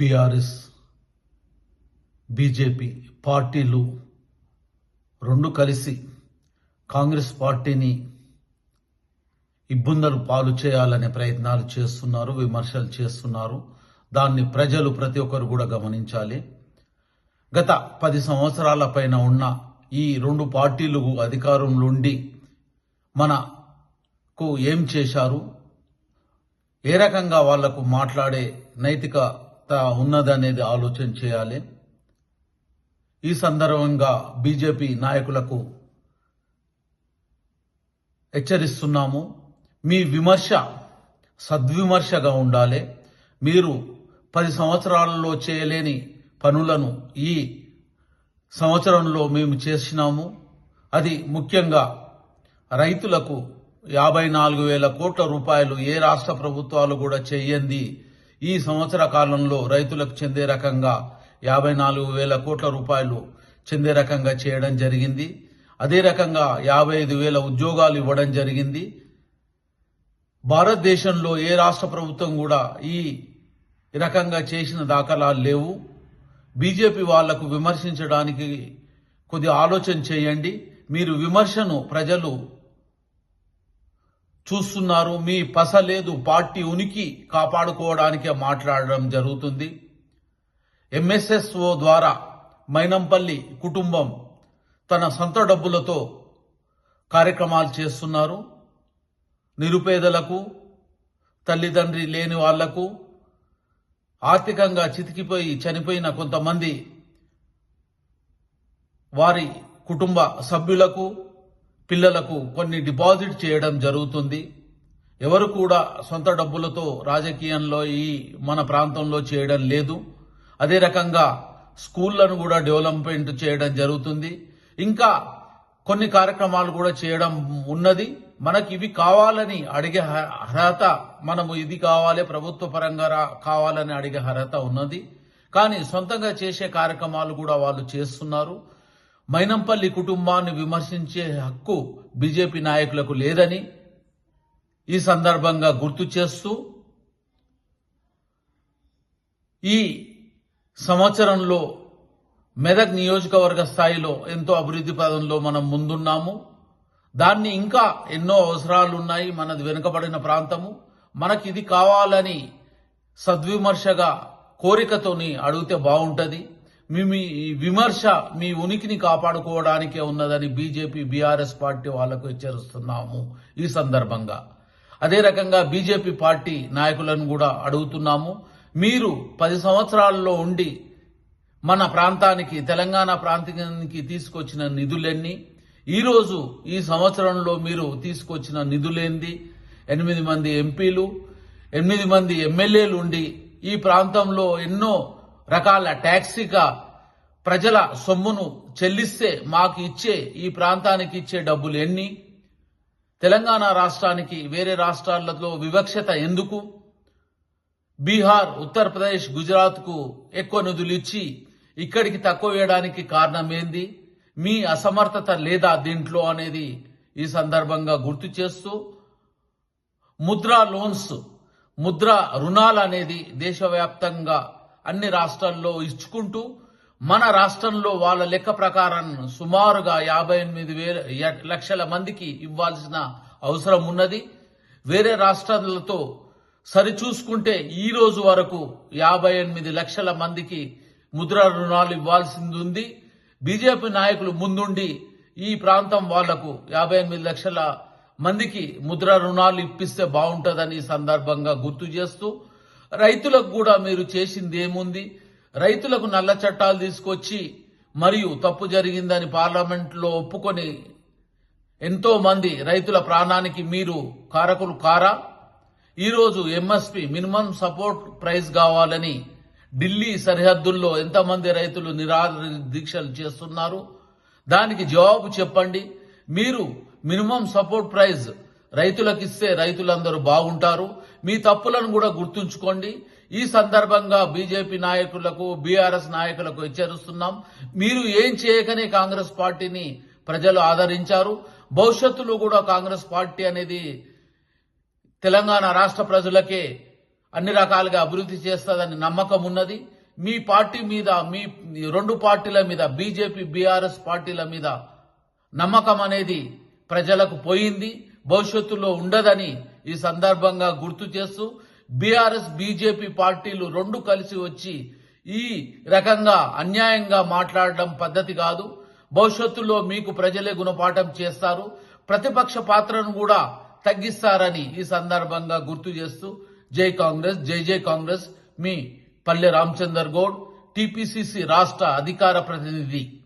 BRS BJP పార్టీలు రెండు కలిసి కాంగ్రెస్ పార్టీని ఇబ్బందులు పాలు చేయాలనే ప్రయత్నాలు చేస్తున్నారు విమర్శలు చేస్తున్నారు. దాన్ని ప్రజలు ప్రతి ఒక్కరు కూడా గమనించాలి. గత పది సంవత్సరాల పైన ఉన్న ఈ రెండు పార్టీలు అధికారంలో ఉండి మనకు ఏం చేశారు? ఏ రకంగా వాళ్ళకు మాట్లాడే నైతిక ఉన్నదనేది ఆలోచన చేయాలి. ఈ సందర్భంగా బీజేపీ నాయకులకు హెచ్చరిస్తున్నాము. మీ విమర్శ సద్విమర్శగా ఉండాలి. మీరు పది సంవత్సరాలలో చేయలేని పనులను ఈ సంవత్సరంలో మేము చేసినాము. అది ముఖ్యంగా రైతులకు యాభై నాలుగు వేల కోట్ల రూపాయలు ఏ రాష్ట్ర ప్రభుత్వాలు కూడా చేయంది ఈ సంవత్సర కాలంలో రైతులకు చెందే రకంగా యాభై నాలుగు వేల కోట్ల రూపాయలు చెందే రకంగా చేయడం జరిగింది. అదే రకంగా యాభై ఐదు వేల ఉద్యోగాలు ఇవ్వడం జరిగింది. భారతదేశంలో ఏ రాష్ట్ర ప్రభుత్వం కూడా ఈ రకంగా చేసిన దాఖలాలు లేవు. బీజేపీ వాళ్ళకు విమర్శించడానికి కొద్ది ఆలోచన చేయండి. మీరు విమర్శను ప్రజలు చూస్తున్నారు మీ పస లేదు పార్టీ ఉనికి కాపాడుకోవడానికే మాట్లాడడం జరుగుతుంది. ఎంఎస్ఎస్ఓ ద్వారా మైనంపల్లి కుటుంబం తన సొంత డబ్బులతో కార్యక్రమాలు చేస్తున్నారు. నిరుపేదలకు తల్లిదండ్రి లేని వాళ్ళకు ఆర్థికంగా చితికిపోయి చనిపోయిన కొంతమంది వారి కుటుంబ సభ్యులకు పిల్లలకు కొన్ని డిపాజిట్ చేయడం జరుగుతుంది. ఎవరు కూడా సొంత డబ్బులతో రాజకీయంలో ఈ మన ప్రాంతంలో చేయడం లేదు. అదే రకంగా స్కూళ్ళను కూడా డెవలప్మెంట్ చేయడం జరుగుతుంది. ఇంకా కొన్ని కార్యక్రమాలు కూడా చేయడం ఉన్నది. మనకి ఇవి కావాలని అడిగే హ- అర్హత మనము ఇది కావాలి ప్రభుత్వ పరంగా రా- కావాలని అడిగే అర్హత ఉన్నది. కానీ సొంతంగా చేసే కార్యక్రమాలు కూడా వాళ్ళు చేస్తున్నారు. మైనంపల్లి కుటుంబాన్ని విమర్శించే హక్కు బీజేపీ నాయకులకు లేదని ఈ సందర్భంగా గుర్తు చేస్తూ ఈ సంవత్సరంలో మెదక్ నియోజకవర్గ స్థాయిలో ఎంతో అభివృద్ధి పదంలో మనం ముందున్నాము. దాన్ని ఇంకా ఎన్నో అవసరాలు ఉన్నాయి మనది వెనుకబడిన ప్రాంతము. మనకి ఇది కావాలని సద్విమర్శగా కోరికతోని అడిగితే బాగుంటుంది. మీ మీ విమర్శ మీ ఉనికిని కాపాడుకోవడానికే ఉన్నదని బీజేపీ బీఆర్ఎస్ పార్టీ వాళ్ళకు హెచ్చరిస్తున్నాము ఈ సందర్భంగా. అదే రకంగా బీజేపీ పార్టీ నాయకులను కూడా అడుగుతున్నాము. మీరు పది సంవత్సరాల్లో ఉండి మన ప్రాంతానికి తెలంగాణ ప్రాంతానికి తీసుకొచ్చిన నిధులెన్ని ఈరోజు ఈ సంవత్సరంలో మీరు తీసుకొచ్చిన నిధులేంది? ఎనిమిది మంది ఎంపీలు ఎనిమిది మంది ఎమ్మెల్యేలు ఉండి ఈ ప్రాంతంలో ఎన్నో రకాల ట్యాక్సీగా ప్రజల సొమ్మును చెల్లిస్తే మాకు ఇచ్చే ఈ ప్రాంతానికి ఇచ్చే డబ్బులు ఎన్ని? తెలంగాణ రాష్ట్రానికి వేరే రాష్ట్రాలలో వివక్షత ఎందుకు? బీహార్ ఉత్తరప్రదేశ్ గుజరాత్కు ఎక్కువ నిధులు ఇచ్చి ఇక్కడికి తక్కువ వేయడానికి కారణం ఏంది? మీ అసమర్థత లేదా దీంట్లో అనేది ఈ సందర్భంగా గుర్తు చేస్తూ ముద్రా లోన్స్ ముద్రా రుణాలు అనేది దేశవ్యాప్తంగా అన్ని రాష్ట్రాల్లో ఇచ్చుకుంటూ మన రాష్ట్రంలో వాళ్ళ లెక్క ప్రకారం సుమారుగా యాభై ఎనిమిది వేల లక్షల మందికి ఇవ్వాల్సిన అవసరం ఉన్నది. వేరే రాష్ట్రాలతో సరిచూసుకుంటే ఈ రోజు వరకు యాభై ఎనిమిది లక్షల మందికి ముద్ర రుణాలు ఇవ్వాల్సింది ఉంది బీజేపీ నాయకులు ముందుండి ఈ ప్రాంతం వాళ్ళకు యాభై ఎనిమిది లక్షల మందికి ముద్ర రుణాలు ఇప్పిస్తే బాగుంటుందని సందర్భంగా గుర్తు చేస్తూ రైతులకు కూడా మీరు చేసింది ఏముంది? రైతులకు నల్ల చట్టాలు తీసుకొచ్చి మరియు తప్పు జరిగిందని పార్లమెంట్లో ఒప్పుకొని ఎంతో మంది రైతుల ప్రాణానికి మీరు కారకులు కారా? ఈరోజు ఎంఎస్పి మినిమం సపోర్ట్ ప్రైస్ కావాలని ఢిల్లీ సరిహద్దుల్లో ఎంతమంది రైతులు నిరాహార దీక్షలు చేస్తున్నారు? దానికి జవాబు చెప్పండి. మీరు మినిమం సపోర్ట్ ప్రైజ్ రైతులకు ఇస్తే రైతులందరూ బాగుంటారు. మీ తప్పులను కూడా గుర్తుంచుకోండి. ఈ సందర్భంగా బీజేపీ నాయకులకు బీఆర్ఎస్ నాయకులకు హెచ్చరిస్తున్నాం. మీరు ఏం చేయకనే కాంగ్రెస్ పార్టీని ప్రజలు ఆదరించారు. భవిష్యత్తులో కూడా కాంగ్రెస్ పార్టీ అనేది తెలంగాణ రాష్ట్ర ప్రజలకే అన్ని రకాలుగా అభివృద్ధి చేస్తుందని నమ్మకం ఉన్నది. మీ పార్టీ మీద మీ రెండు పార్టీల మీద బీజేపీ బీఆర్ఎస్ పార్టీల మీద నమ్మకం అనేది ప్రజలకు పోయింది. భవిష్యత్తులో ఉండదని ఈ సందర్భంగా గుర్తు చేస్తూ బీఆర్ఎస్ బీజేపీ పార్టీలు రెండు కలిసి వచ్చి ఈ రకంగా అన్యాయంగా మాట్లాడడం పద్ధతి కాదు. భవిష్యత్తులో మీకు ప్రజలే గుణపాఠం చేస్తారు. ప్రతిపక్ష పాత్రను కూడా తగ్గిస్తారని ఈ సందర్భంగా గుర్తు చేస్తూ జై కాంగ్రెస్ జై జై కాంగ్రెస్. మీ పల్లె రామచందర్ గౌడ్ టిపిసిసి రాష్ట్ర అధికార ప్రతినిధి.